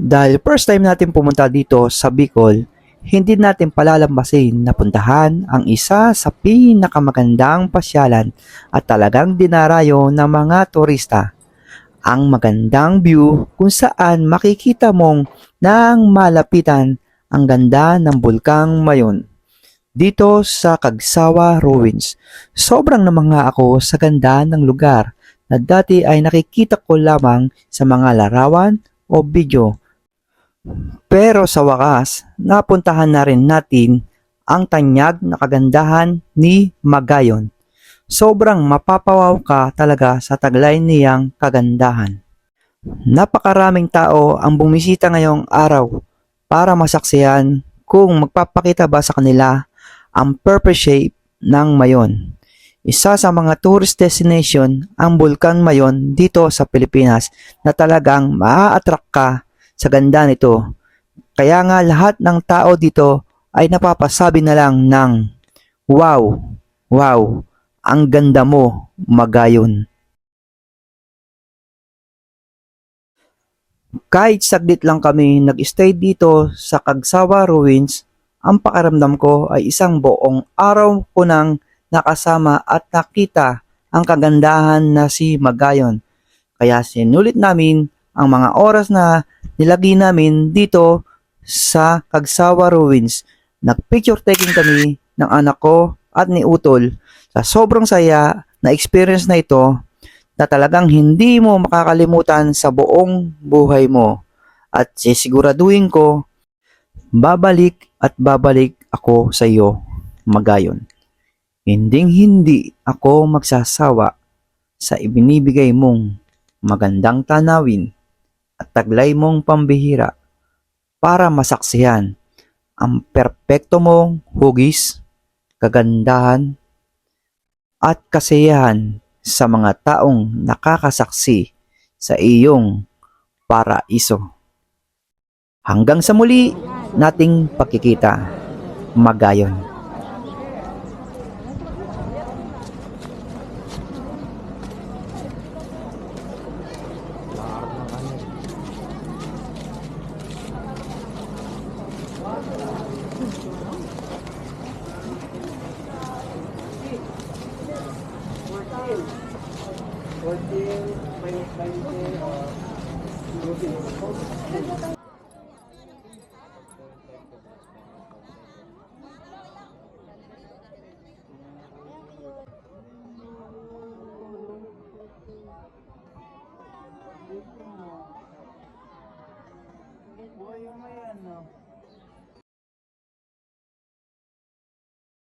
Dahil first time natin pumunta dito sa Bicol, hindi natin palalambasin na puntahan ang isa sa pinakamagandang pasyalan at talagang dinarayo ng mga turista. Ang magandang view kung saan makikita mong nang malapitan ang ganda ng bulkang Mayon. Dito sa Kagsawa Ruins, sobrang namanga ako sa ganda ng lugar na dati ay nakikita ko lamang sa mga larawan o video. Pero sa wakas, napuntahan na rin natin ang tanyag na kagandahan ni Magayon. Sobrang mapapawaw ka talaga sa taglay niyang kagandahan. Napakaraming tao ang bumisita ngayong araw para masaksihan kung magpapakita ba sa kanila ang perfect shape ng Mayon. Isa sa mga tourist destination ang Bulkan Mayon dito sa Pilipinas na talagang maa-attract ka sa ganda nito. Kaya nga lahat ng tao dito ay napapasabi na lang ng Wow! Wow! Ang ganda mo, Magayon. Kahit saglit lang kami nag-stay dito sa Kagsawa Ruins, ang pakiramdam ko ay isang buong araw ko nang nakasama at nakita ang kagandahan na si Magayon. Kaya sinulit namin ang mga oras na nilagay namin dito sa Kagsawa Ruins. Nag-picture taking kami ng anak ko at ni Utol sa sobrang saya na experience na ito na talagang hindi mo makakalimutan sa buong buhay mo. At sisiguraduhin ko, babalik at babalik ako sa iyo, Magayon. Hinding hindi ako magsasawa sa ibinibigay mong magandang tanawin at taglay mong pambihira para masaksihan ang perpekto mong hugis, kagandahan, at kasiyahan sa mga taong nakakasaksi sa iyong paraiso. Hanggang sa muli nating pagkikita, Magayon. Buhay mo yan, no?